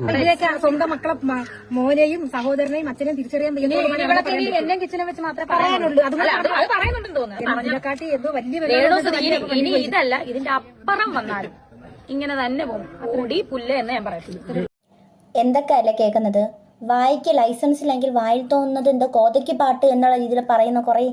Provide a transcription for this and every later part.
ഇതിലേക്ക് സ്വന്തം മക്കളെ മോനെയും സഹോദരനെയും അച്ഛനെയും തിരിച്ചറിയാൻ എല്ലാം കിച്ചനും വെച്ച് മാത്രമേ പറയാനുള്ളൂ. അത് പറയുന്നുണ്ടെന്ന് തോന്നുന്നു. ഇതിനെക്കാട്ടി എന്തോ വലിയ ഇനി ഇതല്ല ഇതിന്റെ അപ്പുറം വന്നാലും ഇങ്ങനെ തന്നെ പോകും കൂടി പുല്ല് എന്ന് ഞാൻ പറയത്തില്ല. എന്തൊക്കെയല്ലേ കേൾക്കുന്നത്? വായിക്ക് ലൈസൻസ് ഇല്ലെങ്കിൽ വായിൽ തോന്നുന്നത് എന്തോ കോതയ്ക്ക് പാട്ട് എന്നുള്ള രീതിയിൽ പറയുന്ന കുറേ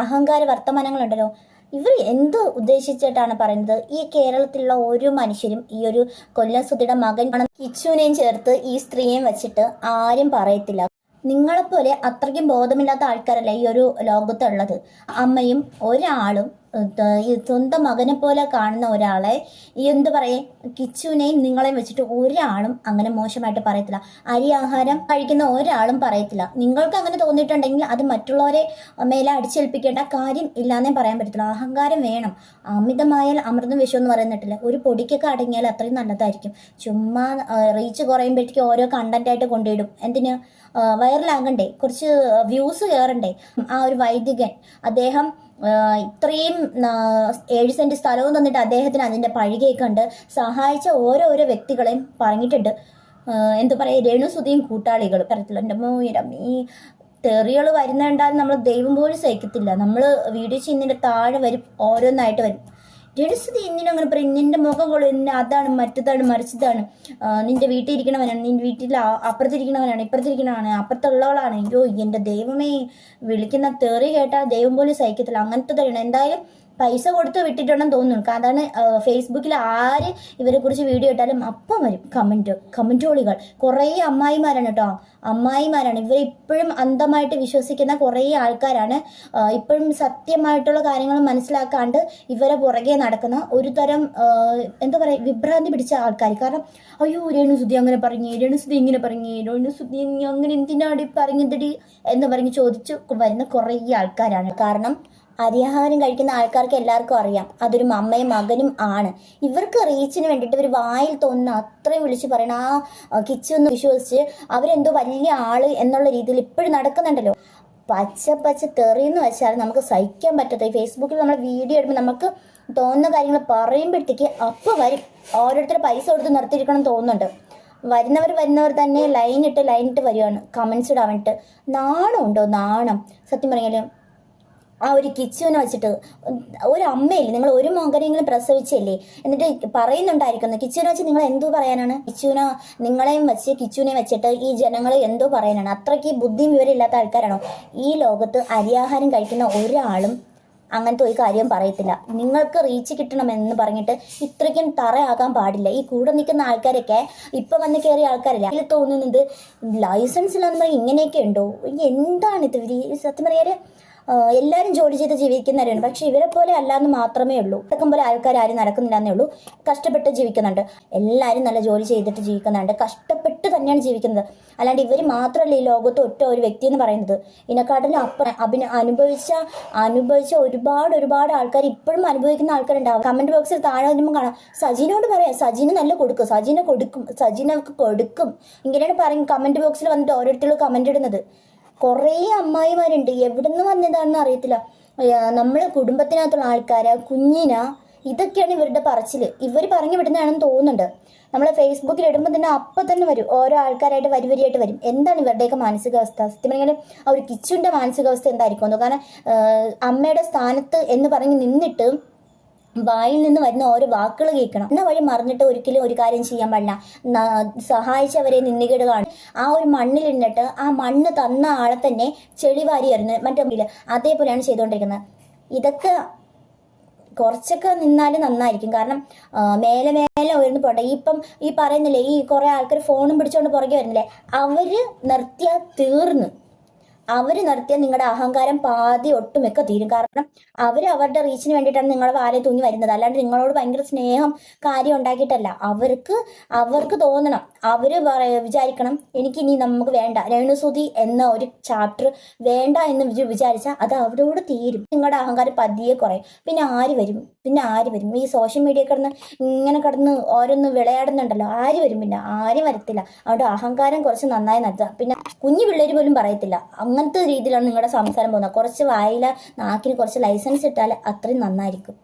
അഹങ്കാര അഹങ്കാര വർത്തമാനങ്ങളുണ്ടല്ലോ. ഇവർ എന്ത് ഉദ്ദേശിച്ചിട്ടാണ് പറയുന്നത്? ഈ കേരളത്തിലുള്ള ഓരോ മനുഷ്യരും ഈ ഒരു കൊല്ലം സുധിയുടെ മകൻ കിച്ചുവിനെയും ചേർത്ത് ഈ സ്ത്രീയെയും വെച്ചിട്ട് ആരും പറയത്തില്ല. നിങ്ങളെപ്പോലെ അത്രയ്ക്കും ബോധമില്ലാത്ത ആൾക്കാരല്ല ഈ ഒരു ലോകത്തുള്ളത്? അമ്മയും ഒരാളും സ്വന്തം മകനെ പോലെ കാണുന്ന ഒരാളെ എന്ത് പറയേ? കിച്ചുവിനെയും നിങ്ങളെയും വെച്ചിട്ട് ഒരാളും അങ്ങനെ മോശമായിട്ട് പറയത്തില്ല. അരി ആഹാരം കഴിക്കുന്ന ഒരാളും പറയത്തില്ല. നിങ്ങൾക്ക് അങ്ങനെ തോന്നിയിട്ടുണ്ടെങ്കിൽ അത് മറ്റുള്ളവരെ മേലെ അടിച്ചേൽപ്പിക്കേണ്ട കാര്യം ഇല്ലാന്നേ പറയാൻ പറ്റത്തില്ല അഹങ്കാരം വേണം. അമിതമായാൽ അമൃതം വിഷം എന്ന് പറയുന്നിട്ടില്ല ഒരു പൊടിക്കൊക്കെ അടങ്ങിയാൽ അത്രയും നല്ലതായിരിക്കും. ചുമ്മാ റീച്ച് കുറയുമ്പോഴത്തേക്ക് ഓരോ കണ്ടന്റായിട്ട് കൊണ്ടിടും എന്തിന്? വൈറലാകണ്ടേ കുറച്ച് വ്യൂസ് കയറണ്ടേ. ആ ഒരു വൈദികൻ അദ്ദേഹം ഇത്രയും ഏഴ് സെന്റ് സ്ഥലവും തന്നിട്ട് അദ്ദേഹത്തിന് അതിന്റെ പഴികയൊക്കെ ഉണ്ട്. സഹായിച്ച ഓരോരോ വ്യക്തികളെയും പറഞ്ഞിട്ടുണ്ട്. എന്തു പറയുക രേണുസുതിയും കൂട്ടാളികൾ തരത്തില്ല എന്റെ അമ്മീ തെറികൾ വരുന്നുണ്ടാൽ നമ്മൾ ദൈവം പോലും സഹിക്കത്തില്ല. നമ്മൾ വീഡിയോ ചെയ്യുന്നതിന്റെ താഴെ വരും ഓരോന്നായിട്ട് വരും. രേണുസുതി എന്തിനും അങ്ങനെ പറയും നിന്റെ മുഖം കൊള്ളു. നിന്നെ അതാണ് മറ്റതാണ് മറിച്ചതാണ്. നിന്റെ വീട്ടിൽ ഇരിക്കണവനാണ് നിന്റെ വീട്ടിൽ അപ്പുറത്തിരിക്കണവനാണ് ഇപ്പുറത്തിരിക്കണവനാണ് അപ്പുറത്തുള്ളവളാണ്. അയ്യോ എന്റെ ദൈവമേ. വിളിക്കുന്ന തെറി കേട്ടാൽ ദൈവം പോലും സഹിക്കത്തില്ല. അങ്ങനത്തെ തരണം എന്തായാലും പൈസ കൊടുത്ത് വിട്ടിട്ടുണ്ടെന്ന് തോന്നുന്നു. അതാണ് ഫേസ്ബുക്കിൽ ആര് ഇവരെ കുറിച്ച് വീഡിയോ ഇട്ടാലും അപ്പം വരും കമന്റ് കമന്റോളികൾ കുറേ അമ്മായിമാരാണ് കേട്ടോ അമ്മായിമാരാണ്. ഇവർ ഇപ്പോഴും അന്ധമായിട്ട് വിശ്വസിക്കുന്ന കുറേ ആൾക്കാരാണ്. ഇപ്പോഴും സത്യമായിട്ടുള്ള കാര്യങ്ങൾ മനസ്സിലാക്കാണ്ട് ഇവരെ പുറകെ നടക്കുന്ന ഒരു തരം എന്താ പറയുക വിഭ്രാന്തി പിടിച്ച ആൾക്കാർ കാരണം അയ്യോ രേണുസുതി അങ്ങനെ പറഞ്ഞു രേണുസുതി ഇങ്ങനെ പറഞ്ഞു രേണുസുതി അങ്ങനെ എന്തിനാടി പറഞ്ഞതടി എന്ന് പറഞ്ഞ് ചോദിച്ചു വരുന്ന കുറേ ആൾക്കാരാണ്. കാരണം അരിയാഹാരം കഴിക്കുന്ന ആൾക്കാർക്ക് എല്ലാവർക്കും അറിയാം. അതൊരു അമ്മയും മകനും ആണ്. ഇവർക്ക് റീച്ചിന് വേണ്ടിയിട്ട് ഇവർ വായിൽ തോന്നുന്ന അത്രയും വിളിച്ച് പറയണ ആ കിച്ചു എന്ന് വിശ്വസിച്ച് അവരെന്തോ വലിയ ആൾ എന്നുള്ള രീതിയിൽ ഇപ്പോഴും നടക്കുന്നുണ്ടല്ലോ. പച്ച പച്ച തെറിയെന്ന് വെച്ചാൽ നമുക്ക് സഹിക്കാൻ പറ്റാത്ത ഫേസ്ബുക്കിൽ നമ്മൾ വീഡിയോ ഇടുമ്പോൾ നമുക്ക് തോന്നുന്ന കാര്യങ്ങൾ പറയുമ്പോഴത്തേക്ക് അപ്പോൾ വരും. ഓരോരുത്തർ പൈസ കൊടുത്ത് നിർത്തിയിരിക്കണം തോന്നുന്നുണ്ട്. വരുന്നവർ വരുന്നവർ തന്നെ ലൈനിട്ട് ലൈനിട്ട് വരുവാണ് കമൻസ് ഇടാൻ വേണ്ടിയിട്ട്. നാണം ഉണ്ടോ നാണം? സത്യം പറഞ്ഞാൽ ആ ഒരു കിച്ചുവിനെ വെച്ചിട്ട് ഒരു അമ്മയില്ലേ നിങ്ങൾ ഒരു മകനെങ്കിലും പ്രസവിച്ചല്ലേ? എന്നിട്ട് പറയുന്നുണ്ടായിരിക്കുന്നു കിച്ചുവിനെ വെച്ച് നിങ്ങൾ എന്തോ പറയാനാണ്? കിച്ചുവിനെ നിങ്ങളെയും വെച്ച് കിച്ചുവിനെ വെച്ചിട്ട് ഈ ജനങ്ങൾ എന്തോ പറയാനാണ്? അത്രയ്ക്ക് ബുദ്ധിയും വിവരമില്ലാത്ത ആൾക്കാരാണോ? ഈ ലോകത്ത് അരിയാഹാരം കഴിക്കുന്ന ഒരാളും അങ്ങനത്തെ ഒരു കാര്യം പറയത്തില്ല. നിങ്ങൾക്ക് റീച്ച് കിട്ടണമെന്ന് പറഞ്ഞിട്ട് ഇത്രയ്ക്കും തറയാകാൻ പാടില്ല. ഈ കൂടെ നിൽക്കുന്ന ആൾക്കാരൊക്കെ ഇപ്പൊ വന്ന് കയറിയ ആൾക്കാരല്ല? അതിൽ തോന്നുന്നത് ലൈസൻസ് ഇല്ലാന്ന് പറഞ്ഞാൽ ഇങ്ങനെയൊക്കെ ഉണ്ടോ? എന്താണ് ഇത്? സത്യം പറയാൽ ആഹ് എല്ലാവരും ജോലി ചെയ്ത് ജീവിക്കുന്നവരാണ്. പക്ഷെ ഇവരെ പോലെ അല്ലാന്ന് മാത്രമേ ഉള്ളൂ. നടക്കും പോലെ ആൾക്കാർ ആരും നടക്കുന്നില്ലെന്നേ ഉള്ളൂ. കഷ്ടപ്പെട്ട് ജീവിക്കുന്നുണ്ട്. എല്ലാവരും നല്ല ജോലി ചെയ്തിട്ട് ജീവിക്കുന്നുണ്ട്. കഷ്ടപ്പെട്ട് തന്നെയാണ് ജീവിക്കുന്നത്. അല്ലാണ്ട് ഇവർ മാത്രമല്ല ഈ ലോകത്ത് ഒറ്റ ഒരു വ്യക്തി എന്ന് പറയുന്നത്. ഇതിനെക്കാട്ടിലും അപ്പുറം അഭിന അനുഭവിച്ച അനുഭവിച്ച ഒരുപാട് ഒരുപാട് ആൾക്കാർ ഇപ്പോഴും അനുഭവിക്കുന്ന ആൾക്കാരുണ്ടാവും. കമന്റ് ബോക്സിൽ താഴെ വരുമ്പോൾ കാണാം. സജിനോട് പറയാം. സജിന് നല്ല കൊടുക്കും. സജിനെ കൊടുക്കും. സജിനൊക്കെ കൊടുക്കും. ഇങ്ങനെയാണ് പറയും. കമന്റ് ബോക്സിൽ വന്നിട്ട് ഓരോരുത്തരും കമന്റ് ഇടുന്നത്. കുറേ അമ്മായിമാരുണ്ട്. എവിടുന്ന് വന്നതാണെന്ന് അറിയത്തില്ല. നമ്മളെ കുടുംബത്തിനകത്തുള്ള ആൾക്കാരാ കുഞ്ഞിന ഇതൊക്കെയാണ് ഇവരുടെ പറച്ചിൽ ഇവർ പറഞ്ഞു വിടുന്നതാണെന്ന് തോന്നുന്നുണ്ട്. നമ്മൾ ഫേസ്ബുക്കിൽ ഇടുമ്പോൾ തന്നെ അപ്പം തന്നെ വരും. ഓരോ ആൾക്കാരായിട്ട് വരി വരിയായിട്ട് വരും. എന്താണ് ഇവരുടെയൊക്കെ മാനസികാവസ്ഥ? സത്യം പറഞ്ഞാൽ ആ ഒരു കിച്ചുവിന്റെ മാനസികാവസ്ഥ എന്തായിരിക്കും? കാരണം അമ്മയുടെ സ്ഥാനത്ത് എന്ന് പറഞ്ഞ് നിന്നിട്ട് വായിൽ നിന്ന് വരുന്ന ഓരോ വാക്കുകൾ കേൾക്കണം. എന്ന വഴി മറിഞ്ഞിട്ട് ഒരിക്കലും ഒരു കാര്യം ചെയ്യാൻ പാടില്ല. സഹായിച്ചവരെ നിന്നുകേട് കാണും ആ ഒരു മണ്ണിൽ ഇന്നിട്ട് ആ മണ്ണ് തന്ന ആളെ തന്നെ ചെളി വാരി എറിഞ്ഞ് മറ്റേ അതേപോലെയാണ് ചെയ്തുകൊണ്ടിരിക്കുന്നത് ഇതൊക്കെ കുറച്ചൊക്കെ നിന്നാൽ നന്നായിരിക്കും. കാരണം മേലെ മേലെ ഉയർന്നു പോട്ടെ. ഇപ്പം ഈ പറയുന്നില്ലേ ഈ കുറെ ആൾക്കാർ ഫോണും പിടിച്ചുകൊണ്ട് പുറകെ വരുന്നില്ലേ? അവർ നിർത്തിയാൽ തീർന്ന്. അവർ നിർത്തിയാൽ നിങ്ങളുടെ അഹങ്കാരം പാതി ഒട്ടുമിക്ക തീരും. കാരണം അവർ അവരുടെ റീച്ചിന് വേണ്ടിയിട്ടാണ് നിങ്ങളുടെ വാലെ തൂങ്ങി വരുന്നത്. അല്ലാണ്ട് നിങ്ങളോട് ഭയങ്കര സ്നേഹം കാര്യം ഉണ്ടാക്കിയിട്ടല്ല. അവർക്ക് അവർക്ക് തോന്നണം. അവർ വിചാരിക്കണം എനിക്ക് ഇനി നമുക്ക് വേണ്ട. രേണുസുതി എന്ന ഒരു ചാപ്റ്റർ വേണ്ട എന്ന് വിചാ- വിചാരിച്ചാൽ അത് അവരോട് തീരും. നിങ്ങളുടെ അഹങ്കാരം പതിയെ കുറയും. പിന്നെ ആര് വരും? പിന്നെ ആര് വരും? ഈ സോഷ്യൽ മീഡിയ കിടന്ന് ഇങ്ങനെ കിടന്ന് ഓരോന്ന് വിളയാടുന്നുണ്ടല്ലോ. ആര് വരും? പിന്നെ ആരും വരത്തില്ല. അതുകൊണ്ട് അഹങ്കാരം കുറച്ച് നന്നായി നടത്തുക പിന്നെ കുഞ്ഞു പിള്ളേര് പോലും പറയത്തില്ല. അങ്ങനത്തെ രീതിയിലാണ് നിങ്ങളുടെ സംസാരം പോകുന്നത്. കുറച്ച് വായില നാക്കിന് കുറച്ച് ലൈസൻസ് ഇട്ടാൽ അത്രയും നന്നായിരിക്കും.